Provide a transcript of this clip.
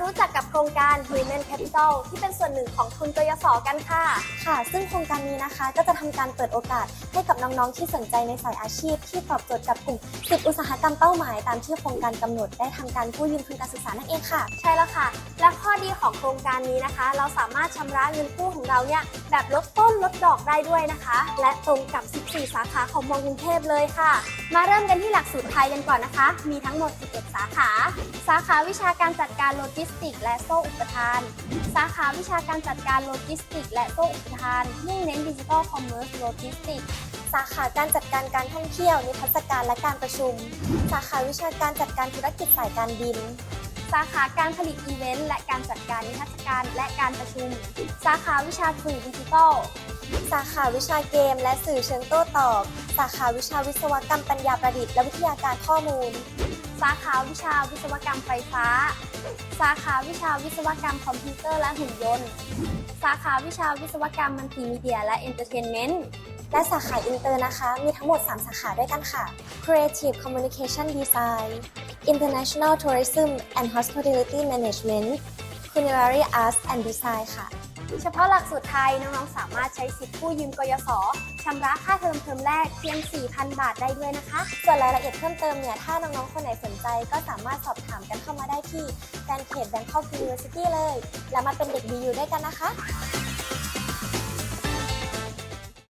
รู้จักกับโค รงการ Human Capital ที่เป็นส่วนหนึ่งของทุนกยศกันค่ะ ค่ะ ซึ่งโครงการนี้นะคะก็จะทำการเปิดโอกาสให้กับน้องๆที่สนใจในสายอาชีพ ที่ตอบโจทย์กับกลุ่ม10อุตสาหกรรมเป้าหมาย ตามที่โครงการกำหนดได้ทำการกู้ยืมทุนการศึกษานั่นเองค่ะ ใช่แล้วค่ะ และข้อดีของโครงการนี้นะคะ เราสามารถชำระเงินกู้ของเราเนี่ยแบบลดต้นลดดอกได้ด้วยนะคะ และตรงกับ 14 สาขาของมอกรุงเทพเลยค่ะ มาเริ่มกันที่หลักสูตรไทยกันก่อนนะคะ มีทั้งหมด 11 สาขา สาขาวิชาการจัดการโลจิสติกส์และโซ่อุปทาน สาขาวิชาการจัดการโลจิสติกส์และโซ่อุปทานมุ่งเน้นดิจิทัลคอมเมอร์สโลจิสติกสาขาการจัดการการท่องเที่ยว นิทรรศการและการประชุม สาขาวิชาการจัดการธุรกิจสายการบิน สาขาการผลิตอีเวนต์และการจัดการนิทรรศการและการประชุม สาขาวิชาสื่อดิจิทัล สาขาวิชาเกม และสื่อเชิงโต้ตอบ สาขาวิชาวิศวกรรมปัญญาประดิษฐ์และวิทยาการข้อมูล สาขาวิชาวิศวกรรมไฟฟ้า สาขาวิชาวิศวกรรมคอมพิวเตอร์และหุ่นยนต์ สาขาวิชาวิศวกรรมมัลติมีเดียและเอนเตอร์เทนเมนต์ และสาขาอินเตอร์นะคะ มีทั้งหมด 3 สาขาด้วยกันค่ะ Creative Communication Design International Tourism and Hospitality Management Culinary Arts and Design ค่ะ เฉพาะหลักสูตรไทยน้องๆ สามารถใช้สิทธิ์กู้ยืมกยศชำระค่าเทอมเทอมแรกเพียง 4,000 บาทได้ด้วยนะคะ ส่วนรายละเอียดเพิ่มเติมเนี่ย ถ้าน้องๆ คนไหนสนใจก็สามารถสอบถามกันเข้ามาได้ที่แฟนเพจ Bangkok University เลย แล้วมาเป็นเด็กดีอยู่ด้วยกันนะคะ